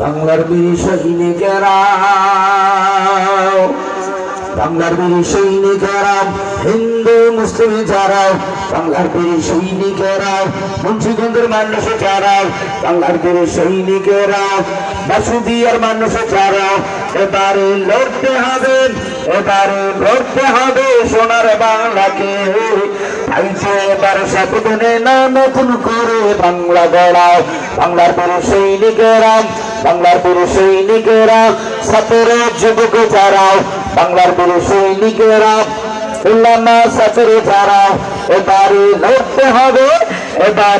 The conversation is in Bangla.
বাংলার বীর সৈনিকেরা বাংলার বীর সৈনিকেরা হিন্দু, মুসলিম যারা, বাংলার বীর সৈনিকেরা মুন্সিগঞ্জের মানুষ যারা, বাংলার বীর সৈনিকেরা বাসুদিয়ার মানুষ যারা, এবারে লড়তে হবে, এবারে লড়তে হবে সোনার বাংলাকে। আইছে এবার শপথ নে না নতুন করে বাংলা গড়াও, বাংলার বীর সৈনিকেরা বাংলার বীর সৈনিকেরা, সতেরো যুবক যারা বাংলার বীর সৈনিকেরা, উল্লামা সাতের যারা এবারে লড়তে হবে, এবার